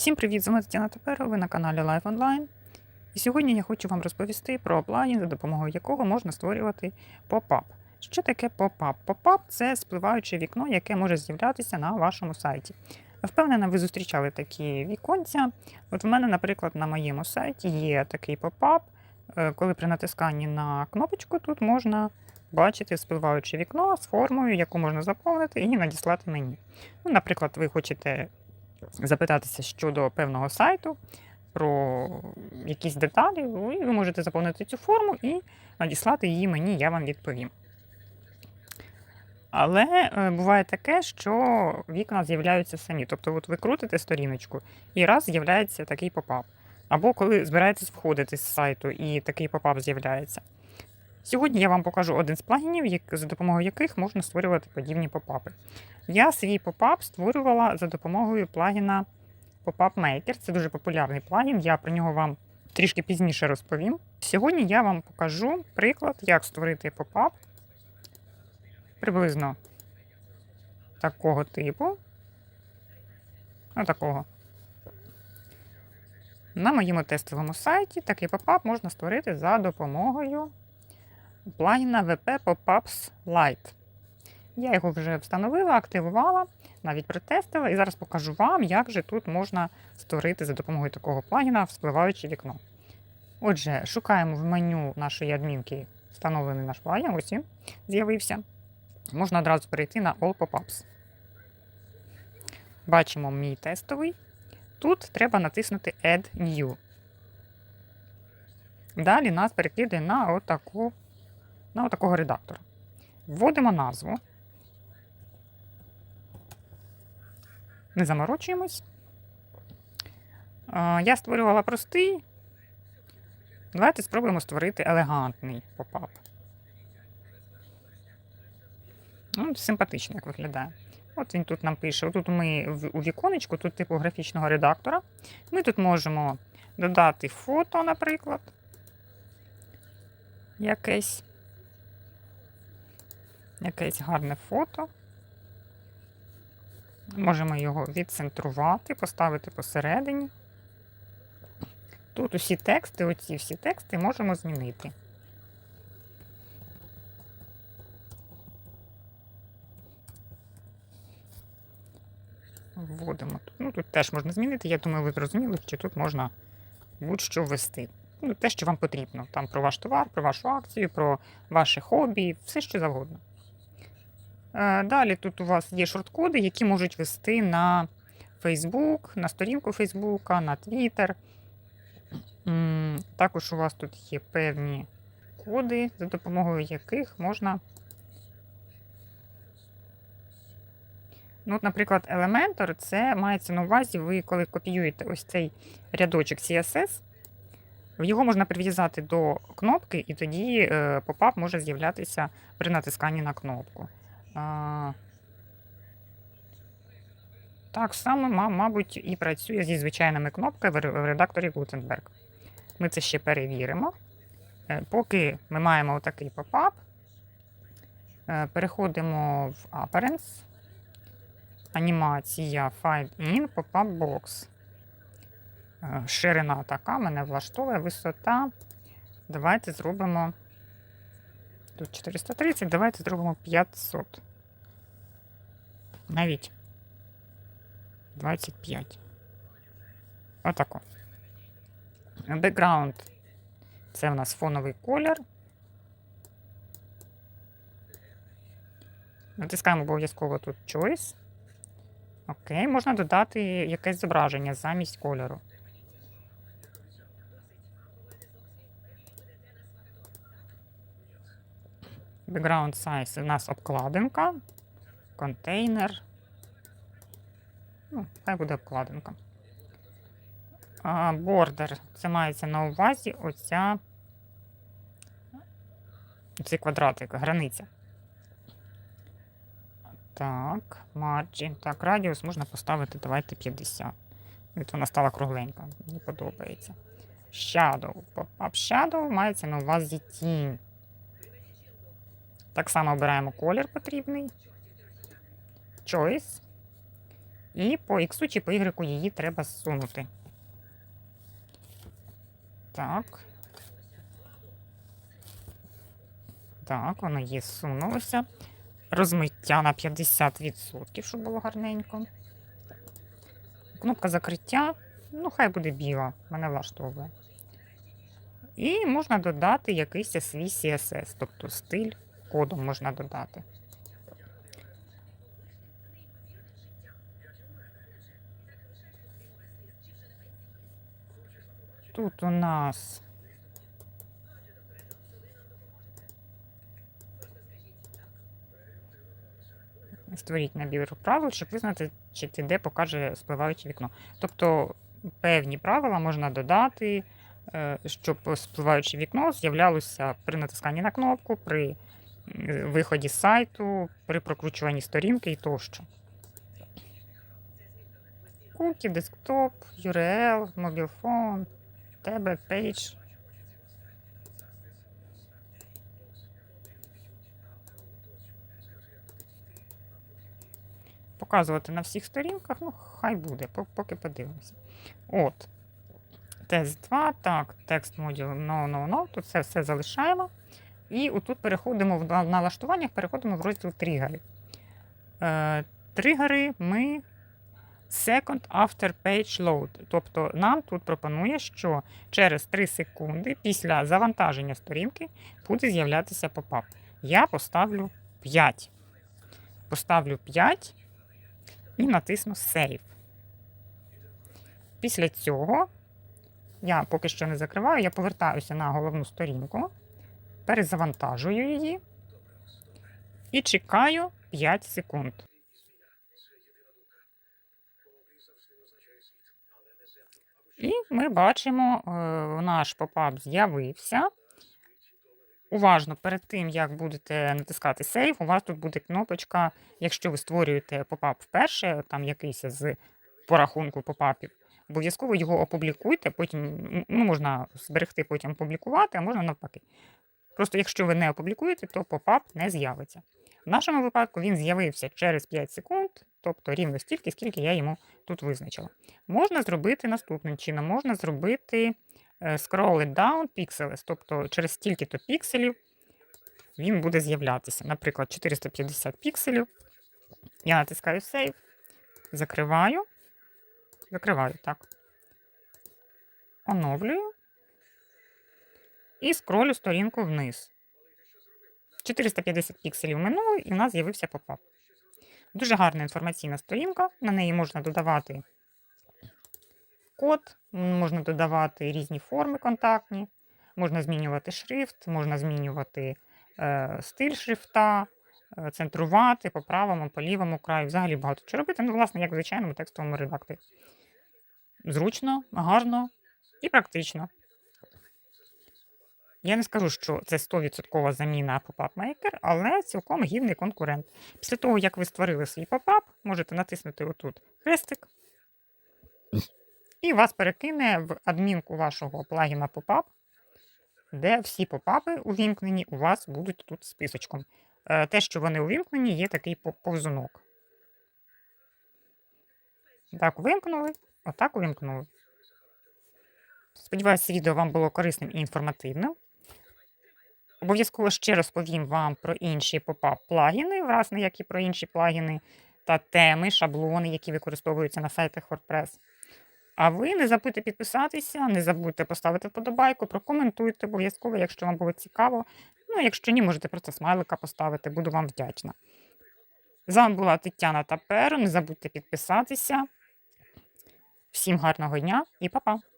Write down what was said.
Всім привіт! З вами Тетяна Теперо, ви на каналі Life Online. І сьогодні я хочу вам розповісти про плагін, за допомогою якого можна створювати поп-ап. Що таке поп-ап? Поп-ап це спливаюче вікно, яке може з'являтися на вашому сайті. Впевнена, ви зустрічали такі віконця. От в мене, наприклад, на моєму сайті є такий поп-ап. Е, Коли при натисканні на кнопочку, тут можна бачити спливаюче вікно з формою, яку можна заповнити і надіслати мені. Ну, наприклад, ви хочете запитатися щодо певного сайту про якісь деталі, ви ви можете заповнити цю форму і надіслати її мені, я вам відповім. Але е, буває таке, що вікна з'являються самі. Тобто, от ви крутите сторіночку, і раз з'являється такий попап. Або коли збираєтесь входити з сайту, і такий попап з'являється. Сьогодні я вам покажу один з плагінів, за допомогою яких можна створювати подібні попапи. Я свій попап створювала за допомогою плагіна Pop-Up Maker. Це дуже популярний плагін, я про нього вам трішки пізніше розповім. Сьогодні я вам покажу приклад, як створити попап приблизно такого типу. Отакого. На моєму тестовому сайті такий попап можна створити за допомогою плагіна WP Pop-Ups Lite. Я його вже встановила, активувала, навіть протестила, і зараз покажу вам, як же тут можна створити за допомогою такого плагіна вспливаюче вікно. Отже, шукаємо в меню нашої адмінки встановлений наш плагін, ось він з'явився. Можна одразу перейти на All Pop-Ups. Бачимо мій тестовий. Тут треба натиснути Add New. Далі нас перекидає на, отаку, на отакого редактора. Вводимо назву. Не заморочуємось. Я створювала простий. Давайте спробуємо створити елегантний попап. Ну, симпатично, як виглядає. От він тут нам пише. Тут ми у віконечку, тут типу графічного редактора. Ми тут можемо додати фото, наприклад. Якесь. Якесь гарне фото. Можемо його відцентрувати, поставити посередині. Тут усі тексти, оці всі тексти можемо змінити. Вводимо тут. Ну, тут теж можна змінити. Я думаю, ви зрозуміли, що тут можна будь-що ввести. Ну, те, що вам потрібно. Там про ваш товар, про вашу акцію, про ваше хобі, все що завгодно. Е, Далі тут у вас є шорткоди, які можуть вести на Facebook, на сторінку Facebook, на Twitter. Також у вас тут є певні коди, за допомогою яких можна. Ну, от, наприклад, Elementor це мається на увазі, ви коли копіюєте ось цей рядочок CSS, його можна прив'язати до кнопки, і тоді е, попап може з'являтися при натисканні на кнопку. А, Так само, мабуть, і працює зі звичайними кнопками в редакторі Gutenberg. Ми це ще перевіримо. Е, Поки ми маємо отакий попап, е, переходимо в Appearance, анімація Find In, Pop-up Box. Е, Ширина така, мене влаштовує, висота. Давайте зробимо. Тут 430, давайте зробимо 500. Навіть 25. Отако. Background. Це в нас фоновий колір. Натискаємо обов'язково тут Choice. Окей, можна додати якесь зображення замість кольору. Background size у нас обкладинка, контейнер. Ну, хай буде обкладинка. Бордер. Це мається на увазі оця цей квадратик, границя. Так, margin. Так, радіус можна поставити, давайте 50. Від вона стала кругленька. Мені подобається. Shadow. Pop-up Shadow мається на увазі тінь. Так само обираємо колір потрібний. Choice. І по X чи по Y її треба зсунути. Так. Так, воно є зсунулося. Розмиття на 50%, щоб було гарненько. Кнопка закриття. Ну, хай буде біла, мене влаштовує. І можна додати якийсь свій CSS, тобто стиль кодом можна додати. Тут у нас створіть набір правил, щоб визнати, чи де покаже спливаюче вікно. Тобто певні правила можна додати, е, щоб спливаюче вікно з'являлося при натисканні на кнопку, при виході з сайту, при прокручуванні сторінки і тощо. Кукі, десктоп, URL, мобілфон, тебе, пейдж. Показувати на всіх сторінках, ну, хай буде, поки подивимося. От. Тест 2, так, текст модуль no, no, no. Тут це все залишаємо. І отут переходимо в налаштуваннях, переходимо в розділ тригери. Е, тригери ми second after page load. Тобто нам тут пропонує, що через 3 секунди після завантаження сторінки буде з'являтися попап. Я поставлю 5. Поставлю 5 і натисну Save. Після цього я поки що не закриваю, я повертаюся на головну сторінку, перезавантажую її і чекаю 5 секунд. І ми бачимо, е, наш попап з'явився. Уважно перед тим, як будете натискати Save, у вас тут буде кнопочка, якщо ви створюєте попап вперше, там якийсь з порахунку попапів, обов'язково його опублікуйте, потім ну, можна зберегти, потім опублікувати, а можна навпаки. Просто якщо ви не опублікуєте, то попап не з'явиться. В нашому випадку він з'явився через 5 секунд, тобто рівно стільки, скільки я йому тут визначила. Можна зробити наступним чином, можна зробити е, scroll down pixels, тобто через стільки-то пікселів він буде з'являтися. Наприклад, 450 пікселів. Я натискаю Save, закриваю, закриваю, так. Оновлюю і скролю сторінку вниз. 450 пікселів минуло, і в нас з'явився попап. Дуже гарна інформаційна сторінка. На неї можна додавати код, можна додавати різні форми контактні, можна змінювати шрифт, можна змінювати е, стиль шрифта, е, центрувати по правому, по лівому краю. Взагалі багато чого робити. Ну, власне, як в звичайному текстовому редакторі. Зручно, гарно і практично. Я не скажу, що це 100% заміна Pop-up Maker, але цілком гідний конкурент. Після того, як ви створили свій попап, можете натиснути отут хрестик, і вас перекине в адмінку вашого плагіна Pop-up, де всі попапи увімкнені у вас будуть тут списочком. Е, Те, що вони увімкнені, є такий повзунок. Так, увімкнули, отак увімкнули. Сподіваюся, відео вам було корисним і інформативним. Обов'язково ще розповім вам про інші попап плагіни, власне, як і про інші плагіни та теми, шаблони, які використовуються на сайтах WordPress. А ви не забудьте підписатися, не забудьте поставити вподобайку, прокоментуйте обов'язково, якщо вам було цікаво. Ну, якщо ні, можете просто смайлика поставити, буду вам вдячна. З вами була Тетяна Таперо. Не забудьте підписатися. Всім гарного дня і па-па!